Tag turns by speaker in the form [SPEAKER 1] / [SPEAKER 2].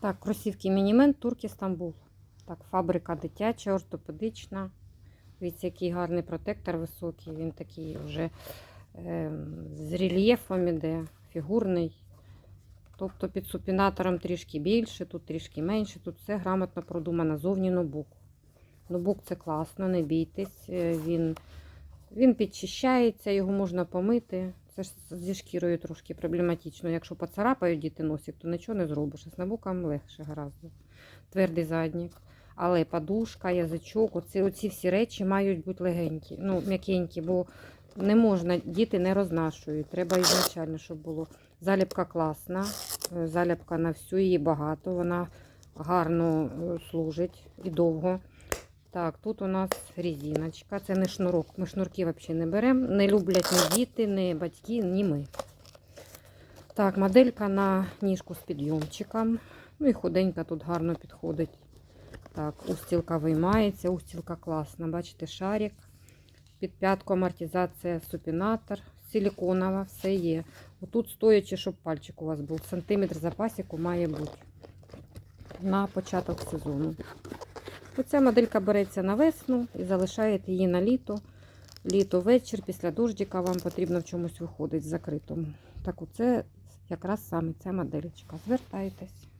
[SPEAKER 1] Так, кросівки Мінімен, Турк Стамбул. Так, фабрика дитяча, ортопедична. Дивіться, який гарний протектор високий. Він такий вже е, з рельєфом іде, фігурний. Тобто під супінатором трішки більше, тут трішки менше. Тут все грамотно продумано. Зовні ноутбук. Ноутбук це класно, не бійтесь. Е, Він, він підчищається, його можна помити. Це ж зі шкірою трошки проблематично. Якщо поцарапають діти носик, то нічого не зробиш. З ноутбуком легше гораздо. Твердий заднік. Але подушка, язичок, оці, оці всі речі мають бути легенькі, ну, м'якенькі, бо не можна, діти не рознашують. Треба ізначально, щоб було. Заліпка класна, е, заліпка на всю, її багато, вона гарно е, служить і довго. Так, тут у нас резиночка, це не шнурок. Ми шнурки взагалі не беремо. Не люблять ні діти, ні батьки, ні ми. Так, моделька на ніжку з підйомчиком. Ну і худенька тут гарно підходить. Так, устілка виймається, устілка класна. Бачите, шарик. Під п'ятку амортизація, супінатор, силіконова, все є. Отут стоячи, щоб пальчик у вас був. Сантиметр запасіку має бути на початок сезону. Оця моделька береться на весну і залишаєте її на літо. Літо вечір, після дождика вам потрібно в чомусь виходити закритому. Так оце якраз саме ця моделька. Звертайтесь.